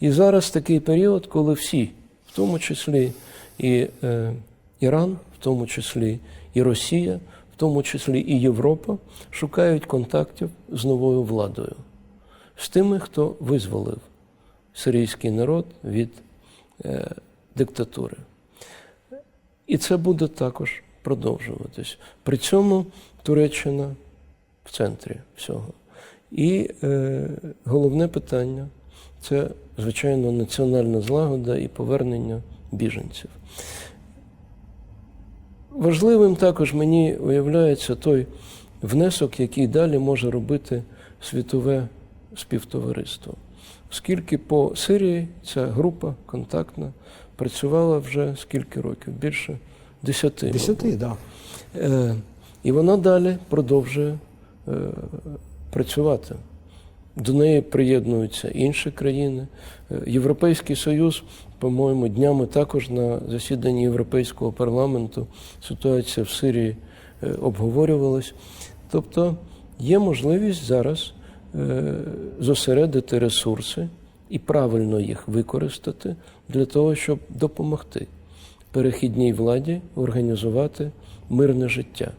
І зараз такий період, коли всі, в тому числі і е, Іран, в тому числі і Росія, в тому числі і Європа, шукають контактів з новою владою, з тими, хто визволив сирійський народ від е, диктатури. І це буде також продовжуватись. При цьому Туреччина в центрі всього. І е, головне питання це, звичайно, національна злагода і повернення біженців. Важливим також мені виявляється той внесок, який далі може робити світове співтовариство. Оскільки по Сирії ця група контактна працювала вже скільки років? Більше десяти. Десяти, так. Да. Е, І вона далі продовжує е, працювати. До неї приєднуються інші країни. Е, Європейський Союз, по-моєму, днями також на засіданні Європейського парламенту ситуація в Сирії е, обговорювалась. Тобто є можливість зараз е, зосередити ресурси і правильно їх використати для того, щоб допомогти перехідній владі організувати мирне життя.